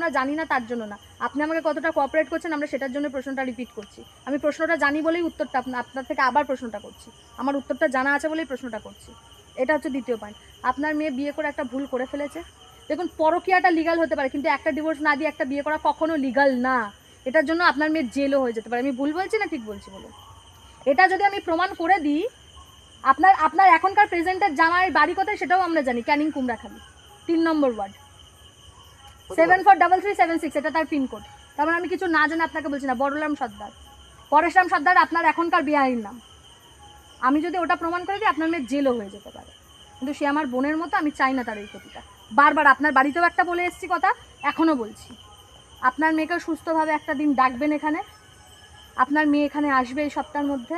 আমরা জানি না তার জন্য না। আপনি আমাকে কতটা কোঅপারেট করছেন, আমরা সেটার জন্য প্রশ্নটা রিপিট করছি। আমি প্রশ্নটা জানি বলেই উত্তরটা আপনার থেকে আবার প্রশ্নটা করছি। আমার উত্তরটা জানা আছে বলেই প্রশ্নটা করছি। এটা হচ্ছে দ্বিতীয় পয়েন্ট আপনার মেয়ে বিয়ে করে একটা ভুল করে ফেলেছে? দেখুন, পরকীয়াটা লিগাল হতে পারে, কিন্তু একটা ডিভোর্স না দিয়ে একটা বিয়ে করা কখনো লিগাল না। এটার জন্য আপনার মেয়ের জেলও হয়ে যেতে পারে। আমি ভুল বলছি না ঠিক বলছি বলুন? এটা যদি আমি প্রমাণ করে দিই, আপনার আপনার এখনকার প্রেজেন্টের জামাইয়ের বাড়ি কোথায় সেটাও আমরা জানি, ক্যানিং কুমড়াখালি। তিন নম্বর ward seven four double three seven six এটা তার পিনকোড তার মানে আমি কিছু না জানি আপনাকে বলছি না বড়রাম সর্দার। পরেশরাম সর্দার, আপনার এখনকার বিহারির নাম। আমি যদি ওটা প্রমাণ করে দিই, আপনার মেয়ে জেলও হয়ে যেতে পারে। কিন্তু সে আমার বোনের মতো, আমি চাই না তার এই ক্ষতিটা। বারবার, আপনার বাড়িতেও একটা বলে এসেছি কথা, এখনও বলছি। আপনার মেয়েকে সুস্থভাবে একটা দিন ডাকবেন এখানে। আপনার মেয়ে এখানে আসবে এই সপ্তাহের মধ্যে।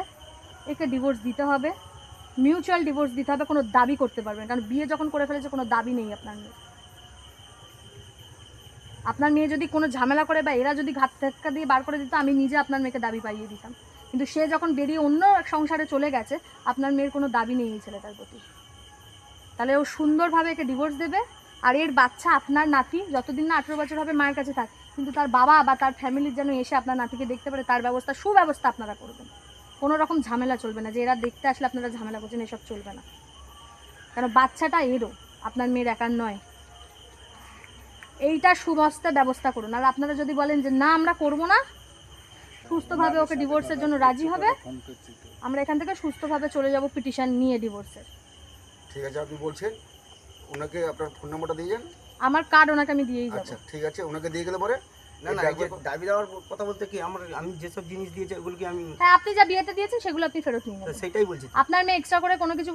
একে ডিভোর্স দিতে হবে। মিউচুয়াল ডিভোর্স দিতে হবে, কোনো দাবি করতে পারবেন কারণ বিয়ে যখন করে ফেলেছে, কোনো দাবি নেই আপনার মেয়ে আপনার মেয়ে যদি কোনো ঝামেলা করে বা এরা যদি ঘাত ধাক্কা দিয়ে বার করে দিত, আমি নিজে আপনার মেয়েকে দাবি পাইয়ে দিতাম। কিন্তু সে যখন বেরিয়ে অন্য এক সংসারে চলে গেছে, আপনার মেয়ের কোনো দাবি নেই এই ছেলেটার প্রতি। তাহলে ও সুন্দরভাবে একে ডিভোর্স দেবে, আর এর বাচ্চা আপনার নাতি, যতদিন না আঠেরো বছর হবে মায়ের কাছে থাক, কিন্তু তার বাবা বা তার ফ্যামিলির যেন এসে আপনার নাতিকে দেখতে পারে, তার ব্যবস্থা, সুব্যবস্থা আপনারা করবেন। কোনো রকম ঝামেলা চলবে না, যে এরা দেখতে আসলে আপনারা ঝামেলা করছেন, এসব চলবে না। কারণ বাচ্চাটা এরও, আপনার মেয়ের একার নয়। এইটা সুবস্থা ব্যবস্থা করুন। আর আপনারা যদি বলেন যে না আমরা করব না সুস্থভাবে ওকে ডিভোর্সের জন্য রাজি হবে। আমরা এখান থেকে সুস্থভাবে চলে যাব পিটিশন নিয়ে ডিভোর্সের ঠিক আছে আপনি বলছেন ওনাকে আপনার ফোন নাম্বারটা দিয়ে যান? আমার কার্ড ওনাকে আমি দিয়েই যাব। আচ্ছা ঠিক আছে ওনাকে দিয়ে গেলে পরে? না না এই যে দাবি দেওয়ার কথা বলতে কি আমার আমি যেসব জিনিস দিয়েছি ওগুলো আমি হ্যাঁ আপনি যা বিয়েতে দিয়েছেন সেগুলো আপনি ফেরত নিয়ে নেবেন। সেটাই বলছি আপনার মেয়ে এক্সট্রা করে কোনো কিছু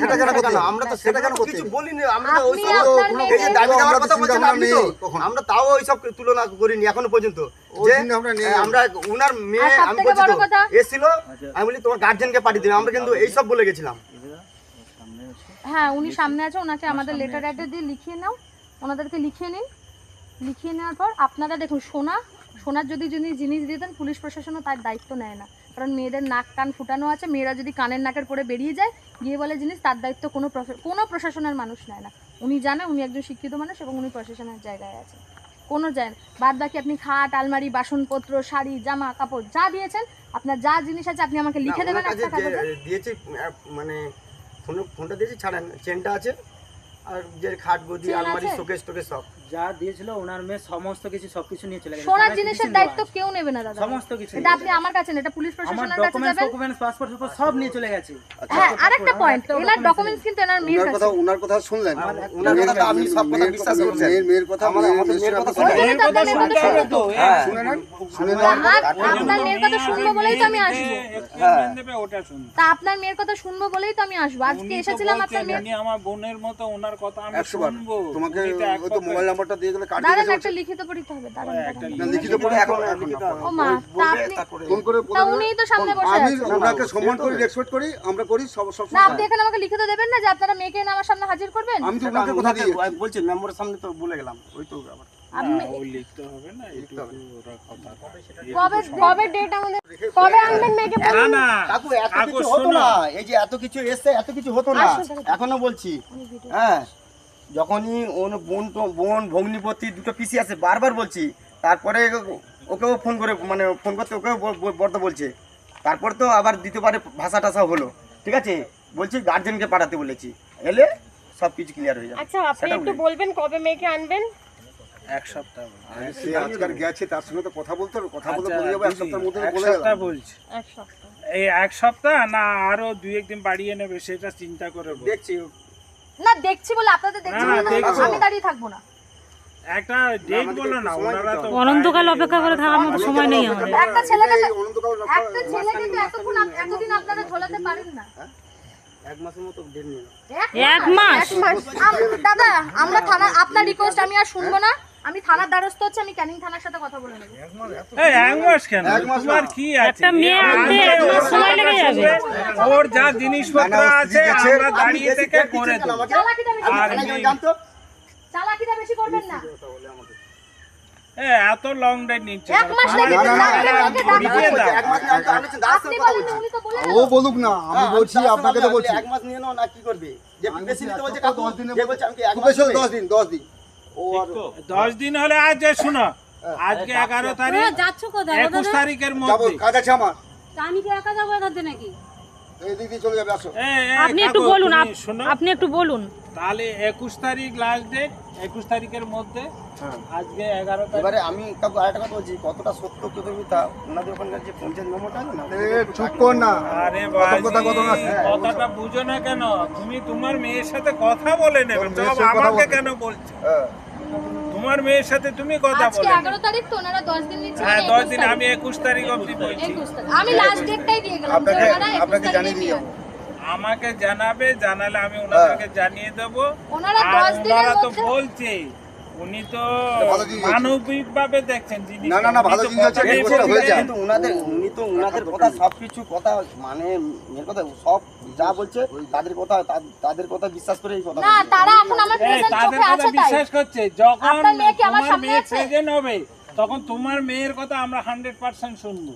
সেটা কেন করতে? আমরা তো সেটা কেন করতে কিছু বলিনি আমরা ওই সব এই যে দাবি দেওয়ার কথা বলছেন আপনি তো? আমরা তাও ওই সব তুলনা করিনি এখনও পর্যন্ত। যে আমরা উনার মেয়ে আমি বলছি তো এসেছিল আমি বলি তোমার গার্জেনকে পাঠিয়ে দিলাম। আমরা কিন্তু এইসব বলে গেছিলাম। হ্যাঁ উনি সামনে আছে ওনাকে আমাদের লেটার অ্যাড্রেস দিয়ে লিখিয়ে নাও। ওনাদেরকে লিখিয়ে নিন। লিখিয়ে নেওয়ার পর আপনারা দেখুন সোনা সোনার যদি যিনি জিনিস দিয়ে দেন পুলিশ প্রশাসনও তার দায়িত্ব নেয় না। কারণ মেয়েদের নাক কান ফুটানো আছে মেয়েরা যদি কানের নাকের পরে বেরিয়ে যায় গিয়ে বলে জিনিস তার দায়িত্ব কোনো কোনো প্রশাসনের মানুষ নেয় না। উনি জানে উনি একজন শিক্ষিত মানুষ এবং উনি প্রশাসনের জায়গায় আছে কোনো যায় না। বাদ বাকি আপনি খাট আলমারি বাসনপত্র শাড়ি জামা কাপড় যা দিয়েছেন আপনার যা জিনিস আছে আপনি আমাকে লিখে দেবেন ওনার একটা কাগজে। দিয়েছি মানে ফোনটা দিয়েছি ছাড়েন চেনটা আছে আর যে খাট গদি আলমারি? শোকেস টোকেস সব। যা দিয়েছিল ওনার মেয়ে সমস্ত কিছু সবকিছু নিয়ে চলে গেছে। সোনার জিনিসের দায়িত্ব কেউ নেবে না দাদা। সমস্ত কিছু এটা আপনি আমার কাছে না এটা পুলিশ প্রশাসনের কাছে যাবেন। ডকুমেন্টস পাসপোর্ট সব নিয়ে চলে গেছে। হ্যাঁ আরেকটা পয়েন্ট এনার ডকুমেন্টস কিন্তু এনার মেয়ের ওনার কথা ওনার কথা শুনলেন। ওনার কথা তো আপনি সব কথা বিশ্বাস করছেন। মেয়ের- মেয়ের কথা আমার- আমাদের মেয়ের মেয়ের কথা কথা শুনে- ওই আপনার মেয়ের কথা শুনব তো। হ্যাঁ। শুনে নেন। শুনে আপনার মেয়ের কথা শুনব বলেই তো আমি আসব। হ্যাঁ। ওটা শুনব তা আপনার মেয়ের কথা শুনব বলেই তো আমি আসব। আজকে এসেছিলাম আপনার মেয়ে আমার বোনের মতো ওনার কথা আমি শুনব। তোমাকে উনি তো মোবাইল নাম্বারটা দিয়ে গেলে দাঁড়ান একটা লিখিত পড়িতে হবে দাঁড়ান দাঁড়ান। লিখিত পড়ে এখন ও মা তা আপনি ফোন করে তা উনিই তো সামনে বসে আমি আছেন। ওনাকে সম্মান করি রেসপেক্ট করি আমরা করি সব সব না আপনি এখানে আমাকে লিখিত দেবেন না যে আপনারা মেয়েকে এনে আমার সামনে হাজির করবেন? আমি তো ওনাকে কথা দিয়ে বলছি মেম্বারের সামনে তো বলে গেলাম ওই তো আবার আপনি কবে কবে ডেট আমাদের কবে আনবেন মেয়েকে না না কাকু এত কিছু হতো না। এই যে এত কিছু এসছে এত কিছু হতো না। এখনও বলছি। হ্যাঁ। যখনই ওর বোন তো- বোন ভগ্নিপতি দুটো পিসি আছে বারবার বলছি। তারপরে ওকেও ফোন করে মানে ফোন করতে ওকেও ব- ব- বর্দা বলছে। তারপর তো আবার দ্বিতীয়বারে ভাষা টাষা হলো। ঠিক আছে? বলছি গার্জেনকে পাঠাতে বলেছি। এলে সব কিছু ক্লিয়ার হয়ে যাবে। আচ্ছা আপনি একটু বলবেন কবে মেয়েকে আনবেন? এক সপ্তাহ। সে আজকাল গেছে তার সঙ্গে তো কথা বলতে হবে কথা বলে আচ্ছা, বলে যাব এক সপ্তাহের মধ্যে এক বলে সপ্তাহ গেলাম। বলছি। এক সপ্তাহ। এই এক সপ্তাহ না আরও দুই একদিন বাড়িয়ে নেবে সেটা চিন্তা করে দেখছি না দেখছি বলে আপনাদের দেখছি না, বলে না। আমি দাঁড়িয়ে থাকব না। একটা ডেট বলো না ওনারা তো। অনন্তকাল অপেক্ষা করে থাকার মতো সময় নেই আমাদের। একটা ছেলেকে এই অনন্তকাল একটা ছেলেকে তো এতক্ষণ আপ- এতদিন আপনারা ঝোলাতে পারেন না? এক মাসের মতো ডেট নিয়ে নাও। এক মাস? আম- দাদা আমরা থানা আপনার রিকোয়েস্ট আমি আর শুনব না। আমি থানার দ্বারস্থ হচ্ছে আমি ক্যানিং থানার সাথে কথা বলে নেব। এই এক মাস কেন? এক মাস তোমার কি আছে? একটা মেয়ে আনতে এক মাস সময় লেগে যাবে। ওর যা জিনিসপত্র না, না, ও আছে। আমরা দাঁড়িয়ে থেকে করে দেবো। আর জানতো? চালাকিটা বেশি করবেন না। এত লং নিচ্ছে। ও বলুক না আমি হ্যাঁ, বলছি আপনাকে তো বলছি। এক মাস নিয়ে নাও না কি করবে? যে বেশি নিতে বলছে নেবে? দশ দিন দশ দিন। ও দশ দিন হলে আজ শুনো আজকে এগারো তারিখ যাচ্ছ কোথায়? একুশ তারিখের মধ্যে। কাজ আছে আমার। আমি কি একা যাব এখান নাকি? আপনি একটু বলুন শোনো। আপনি একটু বলুন। তাহলে একুশ তারিখ লাস্ট ডেট একুশ তারিখের মধ্যে হ্যাঁ। আজকে এগারো তারিখ। এবারে আমি কাকু আরেকটা কথা বলছি কতটা সত্য কত মিথ্যা ওনাদের ওখানকার যে পঞ্চায়েত মেমোটা না? চুপ কর না। আরে কত কথা বাজি, কত না কথাটা বুঝো না কেন? তুমি তোমার মেয়ের সাথে কথা বলে নেবে। আমাকে কেন বলছো? হ্যাঁ। তোমার মেয়ের সাথে তুমি কথা বলে। নেবে। এগারো তারিখ তো ওনারা দশ দিন নিচ্ছে হ্যাঁ মানে দশ দিন আমি একুশ তারিখ অবধি বলছি। 21 তারিখ। আমি লাস্ট ডেটটাই দিয়ে গেলাম আপনাকে আপনাকে জানিয়ে দিয়ে আমাকে জানাবে জানালে আমি ওনাদেরকে জানিয়ে দেবো। ওনারা আর দশ দিনের ওনারা তো মধ্যে বলছে উনি তো ভালো জিনিস হয়েছে। মানবিক ভাবে দেখছেন জিনিস না, না, না, ভালো জিনিস হচ্ছে, হয়ে যায়। কিন্তু ওনাদের উনি তো ওনাদের কথা সবকিছু কথা মানে মেয়ের কথা সব যা বলছে তাদের কথা তাদের কথা বিশ্বাস করে এই কথা না তারা এখন আমার প্রেজেন্ট তাদের চোখে কথা আছে তাই। বিশ্বাস করছে যখন আপনার মেয়ে কি আমার তোমার সামনে মেয়ে আছে? প্রেজেন্ট হবে তখন তোমার মেয়ের কথা আমরা হান্ড্রেড পার্সেন্ট শুনব।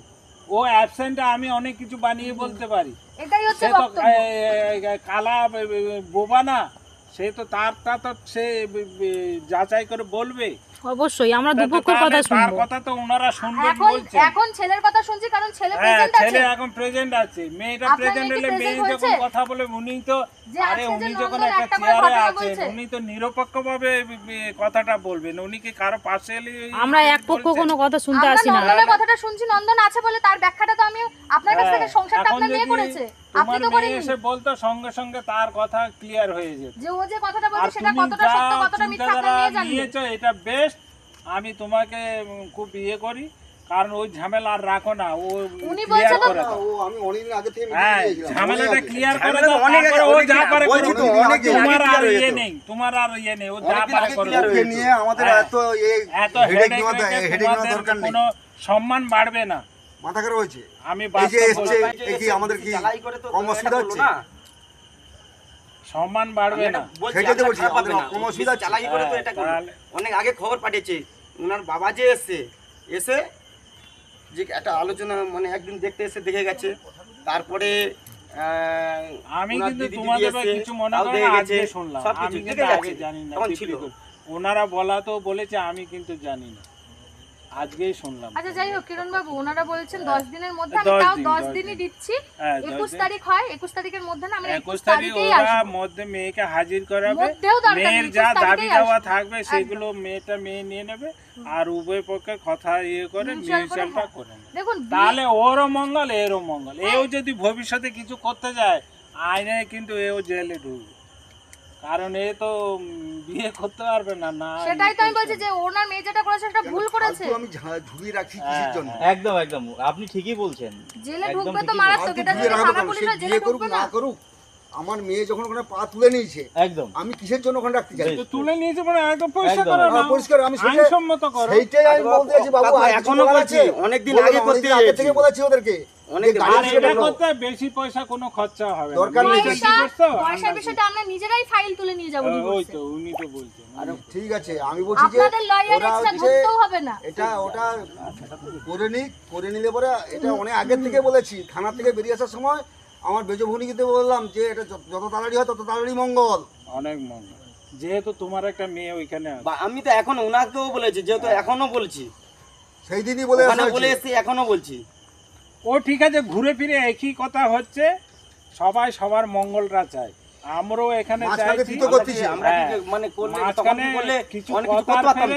ও অ্যাবসেন্টে আমি অনেক কিছু বানিয়ে বলতে পারি। এটাই হচ্ছে বক্তব্য। কালা বোবা না। সে তো তার তা তো সে যাচাই করে বলবে। অবশ্যই আমরা দুপক্ষের কথা তার কথা তো ওনারা শুনবেন বলছে এখন ছেলের কথা শুনছি কারণ ছেলে হ্যাঁ প্রেজেন্ট আছে। ছেলে এখন প্রেজেন্ট আছে। মেয়েটা প্রেজেন্ট মেয়ে হলে মেয়ে যখন কথা বলে উনি তো আরে উনি যখন একটা চেয়ারে আছেন উনি তো নিরপেক্ষ ভাবে কথাটা বলবেন। উনি কি কারও পাশে আমরা এক পক্ষ কোনো কথা শুনতে আমরা আসি না। নন্দনের কথাটা শুনছি নন্দন আছে বলে তার ব্যাখ্যাটা তো আমি আপনার কাছ থেকে সংসারটা হ্যাঁ, আপনার মেয়ে করেছে। তোমার মেয়ে এসে বলতো সঙ্গে সঙ্গে তার কথা ক্লিয়ার হয়ে যেত। যে ও যে কথাটা বলছে সেটা কতটা সত্য কতটা মিথ্যা মেয়ে নিয়েছো এটা বেস্ট আমি তোমাকে খুব ইয়ে করি কারণ ওই ঝামেলা আর রাখো না ও উনি বলছে না, ও আমি অনেকদিন আগে থেকে হ্যাঁ ঝামেলাটা ক্লিয়ার করে দাও অনেক আগে, ও যা পারে অনেক অনেক তোমার আর ইয়ে নেই তোমার আর ইয়ে নেই ও যা পারে হয়ে ওকে নিয়ে আমাদের হ্যাঁ। এত এই এত হেডেক হেডেক দরকার নেই। কোনো সম্মান বাড়বে না। মাথা খারাপ হয়েছে? আমি এসছে কি আমাদের কি চালাই করে তো কম অসুবিধা হচ্ছে? সম্মান বাড়বে না। সেটাই তো বলছি, আমাদের হবে অসুবিধা চালাই করে তো হ্যাঁ, এটা। অনেক আগে খবর পাঠিয়েছে ওনার বাবা যে এসছে এসে যে একটা আলোচনা মানে একদিন দেখতে এসে দেখে গেছে। তারপরে আমি কিন্তু তোমাদের কিছু মনে করো আজকে শুনলাম। আমি কিন্তু আগে জানি না তখন ছিল। ওনারা বলা তো বলেছে আমি কিন্তু জানি না। আজকেই শুনলাম। আচ্ছা যাই হোক কিরণ বাবু ওনারা বলছেন দশ দিনের মধ্যে আমি তাও দিন, দশ দশ দিনই দিচ্ছি। হ্যাঁ, দশ একুশ দিন। তারিখ হয় একুশ তারিখের মধ্যে না আমরা একুশ তারিখ ওরা মধ্যে মেয়েকে হাজির করাবে। মেয়ের যা দাবি দেওয়া থাকবে সেগুলো মেয়েটা মেয়ে নিয়ে নেবে আর উভয় পক্ষে কথা ইয়ে করে মিউচুয়ালটা হ্যাঁ। করে দেখুন তাহলে ওরও মঙ্গল এরও মঙ্গল। এও যদি ভবিষ্যতে কিছু করতে যায় আইনে কিন্তু এও জেলে ঢুকবে। কারণ এ তো বিয়ে করতে পারবে না না সেটাই তো আমি বলছি যে ওনার মেয়ে যেটা করেছে সেটা ভুল করেছে। আমি ঝা- ঝুলিয়ে রাখছি কিসের হ্যাঁ, জন্য একদম একদম। আপনি ঠিকই বলছেন। জেলে ঢুকবে তো মারাত্মক এটা যদি থানা জেলে করুক না করুক আমার মেয়ে যখন ওখানে পা তুলে নিয়েছে একদম। আমি কিসের জন্য ওখানে রাখতে চাই? তুলে নিয়েছে মানে একদম। পরিষ্কার করো না হ্যাঁ, পরিষ্কার আমি সেটাই আইনসম্মত করো। সেইটাই আমি বলতে চাইছি বাবু এখনও বলছি? অনেকদিন বললাম, আগে করতে আগে থেকে বলেছি ওদেরকে। আগে বেশি পয়সা কোনো খরচা হবে দরকার নেই। বেশি পয়সা করছ? পয়সার বিষয়টা আমরা নিজেরাই ফাইল তুলে নিয়ে যাব ওই তো উনি তো বলছেন আরে ঠিক আছে আমি বলছি যে আপনাদের লয়ার ওরা এক্সট্রা হচ্ছে ঢুকতেও হবে না। এটা ওটা করে নিক করে নিলে পরে এটা অনেক আগের থেকে বলেছি থানা থেকে বেরিয়ে আসার সময় আমার বেজ বেজভূনিকে বললাম যে এটা যত তাড়াতাড়ি হয় তত তাড়াতাড়ি মঙ্গল। অনেক মঙ্গল। যেহেতু তোমার একটা মেয়ে ওইখানে বা আমি তো এখন ওনাকেও বলেছি যেহেতু এখনও বলছি। সেই দিনই বলে বলে। এসছি এখনও বলছি। ও ঠিক আছে ঘুরে ফিরে একই কথা হচ্ছে সবাই সবার মঙ্গলটা চায়। আমরাও এখানে চাইছি। আমরা হ্যাঁ। মানে করলে মাঝখানে কিছু কথা করতে পারতাম ফেলে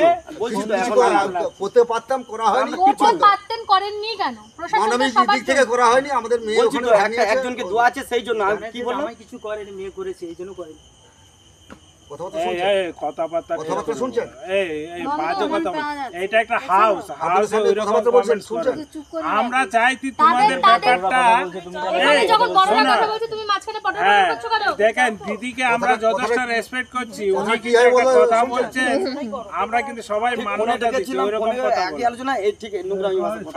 করা- করতে পারতাম করা হয়নি কি পারতেন করেননি কেন? মানবিক দিক থেকে করা হয়নি আমাদের মেয়ে ওখানে। একজনকে দোয়া আছে সেই জন্য আমি কি বললাম? কিছু করেনি মেয়ে করেছে এই জন্য করেনি। কথাবার্তা শুনছেন? এটা একটা হাউস হাউসে আমরা চাইছি তোমাদের ব্যাপারটা হ্যাঁ দেখেন দিদিকে আমরা যথেষ্ট রেসপেক্ট করছি। উনি কি কথা বলছেন। আমরা কিন্তু সবাই মান্যতা দিচ্ছি ওইরকম কথা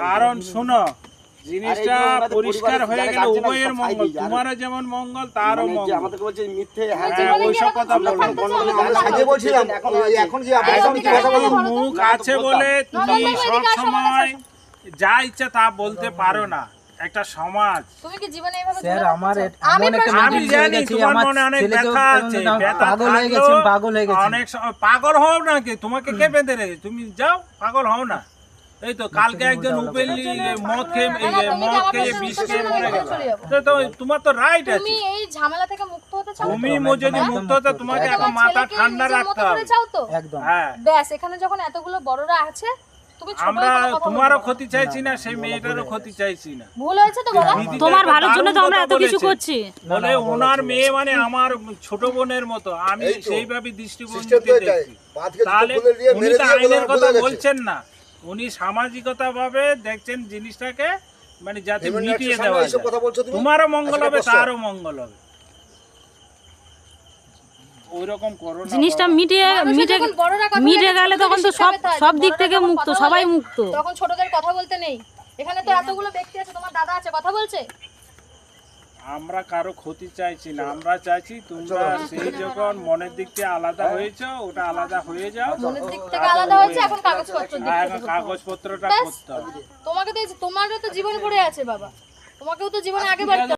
কারণ। শুনো জিনিসটা পরিষ্কার হয়ে গেলে উভয়ের মঙ্গল তোমারও যেমন মঙ্গল তারও মঙ্গল। বলছে মিথ্যে ওইসব কথা বলছিলাম এখন যে মুখ আছে বলে তুমি সব সময় যা ইচ্ছা তা বলতে পারো না। একটা সমাজ। তুমি কি জীবনে এইভাবে স্যার আমার আমি এমন একটা আমি জানি তোমার মনে অনেক ব্যথা আছে। ব্যথা পাগল হয়ে গেছেন পাগল হয়ে গেছেন অনেক সময় পাগল হও না কি? তোমাকে কে বেঁধে রেখে তুমি যাও পাগল হও না। এই তো কালকে একজন উপেলি মদ খেয়ে মদ খেয়ে বিষ খেয়ে মরে গেল। তো তোমার তো রাইট আছে। তুমি এই ঝামেলা থেকে মুক্ত হতে চাও? তুমি যদি মুক্ত হতে তোমাকে তোমার এখন মাথা ঠান্ডা রাখতে হবে। একদম। হ্যাঁ। ব্যাস এখানে যখন এতগুলো বড়রা আছে আমরা কোনো কথা তোমারও ক্ষতি চাইছি না সেই মেয়েটারও ক্ষতি চাইছি না। ভুল হয়েছে তো তোমার ভালোর জন্য তো আমরা এত কিছু করছি। বলে ওনার মেয়ে মানে আমার ছোট বোনের মতো। আমি সেইভাবে সিস্টেম দৃষ্টিভঙ্গিতে দেখছি তাহলে খুলে উনি তো আইনের কথা বলছেন না। উনি সামাজিকতা ভাবে দেখছেন জিনিসটাকে মানে যাতে মিটিয়ে দেওয়া তোমারও মঙ্গল হবে তারও মঙ্গল হবে। ওই রকম করো না জিনিসটা বাবা। মিটিয়ে মিটে যখন মিটে গেলে তখন তো সব সব দিক থেকে মুক্ত সবাই মুক্ত। তখন ছোটদের কথা বলতে নেই এখানে তো এতগুলো ব্যক্তি আছে তোমার দাদা আছে কথা বলছে? আমরা কারও ক্ষতি চাইছি না আমরা চাইছি তোমরা সেই যখন মনের দিক থেকে আলাদা হয়েছো ওটা আলাদা হয়ে যাও। মনের দিক থেকে আলাদা হয়েছে এখন কাগজপত্র দিক থেকে কাগজপত্রটা। করতে হবে। তোমাকে তো তোমারও তো জীবন পড়ে আছে বাবা। তোমাকেও তো জীবনে আগে বাড়তে হবে।